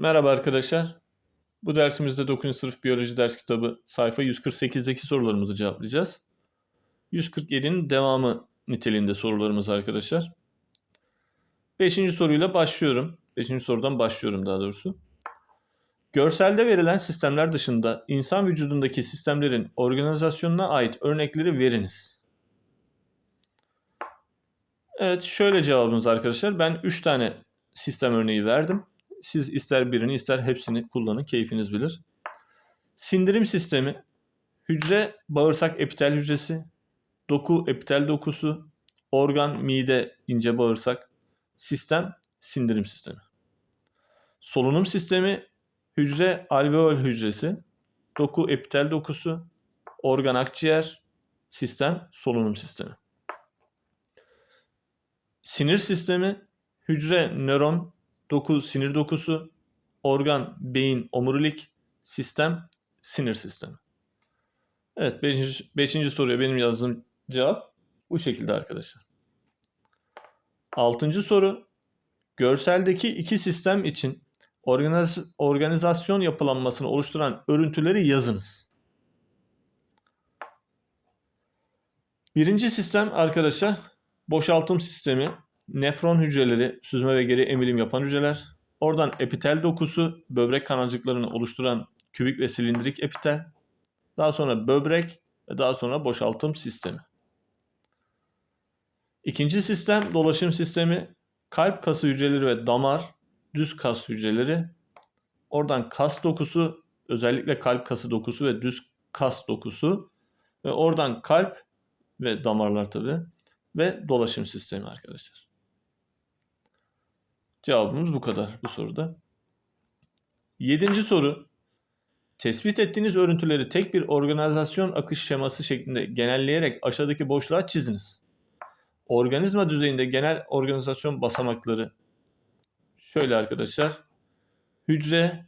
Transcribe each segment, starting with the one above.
Merhaba arkadaşlar. Bu dersimizde 9. sınıf biyoloji ders kitabı sayfa 148'deki sorularımızı cevaplayacağız. 147'nin devamı niteliğinde sorularımız arkadaşlar. 5. soruyla başlıyorum. 5. sorudan başlıyorum daha doğrusu. Görselde verilen sistemler dışında insan vücudundaki sistemlerin organizasyonuna ait örnekleri veriniz. Evet şöyle cevabımız arkadaşlar. Ben 3 tane sistem örneği verdim. Siz ister birini ister hepsini kullanın. Keyfiniz bilir. Sindirim sistemi, hücre bağırsak epitel hücresi, doku epitel dokusu, organ mide ince bağırsak, sistem sindirim sistemi. Solunum sistemi, hücre alveol hücresi, doku epitel dokusu, organ akciğer, sistem solunum sistemi. Sinir sistemi, hücre nöron, doku sinir dokusu, organ beyin omurilik, sistem sinir sistemi. Evet 5. Beşinci soruya benim yazdığım cevap bu şekilde arkadaşlar. Altıncı soru. Görseldeki iki sistem için organiz- organizasyon yapılanmasını oluşturan örüntüleri yazınız. Birinci sistem arkadaşlar boşaltım sistemi, nefron hücreleri, süzme ve geri emilim yapan hücreler. Oradan epitel dokusu, böbrek kanalcıklarını oluşturan kübik ve silindirik epitel. Daha sonra böbrek ve daha sonra boşaltım sistemi. İkinci sistem dolaşım sistemi, kalp kası hücreleri ve damar, düz kas hücreleri. Oradan kas dokusu, özellikle kalp kası dokusu ve düz kas dokusu. Ve oradan kalp ve damarlar tabi ve dolaşım sistemi arkadaşlar. Cevabımız bu kadar bu soruda. Yedinci soru. Tespit ettiğiniz örüntüleri tek bir organizasyon akış şeması şeklinde genelleyerek aşağıdaki boşluğa çiziniz. Organizma düzeyinde genel organizasyon basamakları şöyle arkadaşlar. Hücre,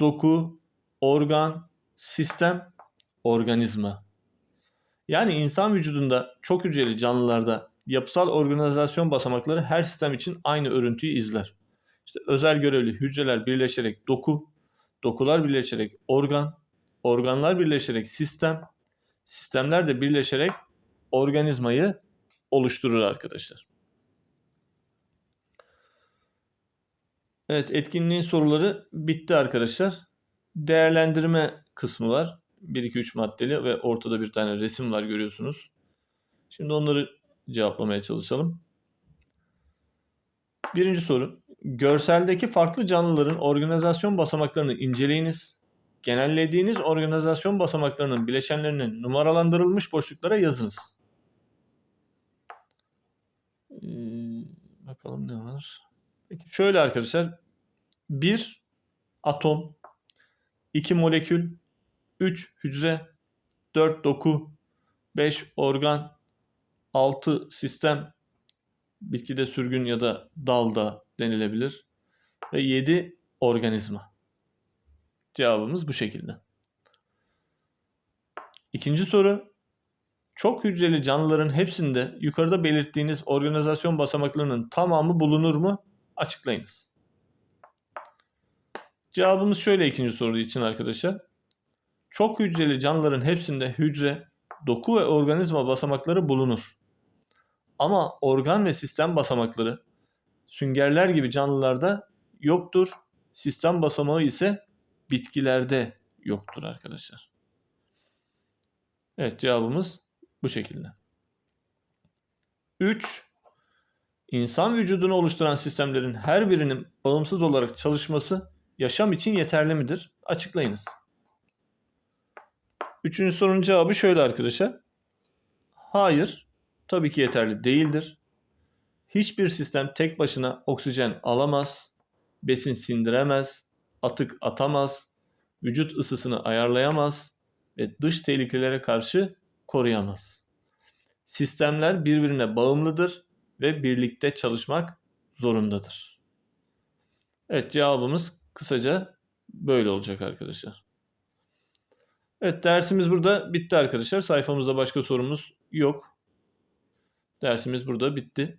doku, organ, sistem, organizma. Yani insan vücudunda çok hücreli canlılarda yapısal organizasyon basamakları her sistem için aynı örüntüyü izler. İşte özel görevli hücreler birleşerek doku, dokular birleşerek organ, organlar birleşerek sistem, sistemler de birleşerek organizmayı oluşturur arkadaşlar. Evet etkinliğin soruları bitti arkadaşlar. Değerlendirme kısmı var. 1-2-3 maddeli ve ortada bir tane resim var görüyorsunuz. Şimdi onları cevaplamaya çalışalım. Birinci soru. Görseldeki farklı canlıların organizasyon basamaklarını inceleyiniz. Genellediğiniz organizasyon basamaklarının bileşenlerini numaralandırılmış boşluklara yazınız. Ee, bakalım ne var. Peki şöyle arkadaşlar. 1 atom, 2 molekül, 3 hücre, 4 doku, 5 organ, 6 sistem, bitkide sürgün ya da dalda denilebilir ve 7 organizma. Cevabımız bu şekilde. İkinci soru. Çok hücreli canlıların hepsinde yukarıda belirttiğiniz organizasyon basamaklarının tamamı bulunur mu? Açıklayınız. Cevabımız şöyle ikinci soru için arkadaşlar. Çok hücreli canlıların hepsinde hücre, doku ve organizma basamakları bulunur. Ama organ ve sistem basamakları süngerler gibi canlılarda yoktur. Sistem basamağı ise bitkilerde yoktur arkadaşlar. Evet cevabımız bu şekilde. 3. İnsan vücudunu oluşturan sistemlerin her birinin bağımsız olarak çalışması yaşam için yeterli midir? Açıklayınız. Üçüncü sorunun cevabı şöyle arkadaşlar. Hayır, tabii ki yeterli değildir. Hiçbir sistem tek başına oksijen alamaz, besin sindiremez, atık atamaz, vücut ısısını ayarlayamaz ve dış tehlikelere karşı koruyamaz. Sistemler birbirine bağımlıdır ve birlikte çalışmak zorundadır. Evet cevabımız kısaca böyle olacak arkadaşlar. Evet dersimiz burada bitti arkadaşlar. Sayfamızda başka sorumuz yok. Dersimiz burada bitti.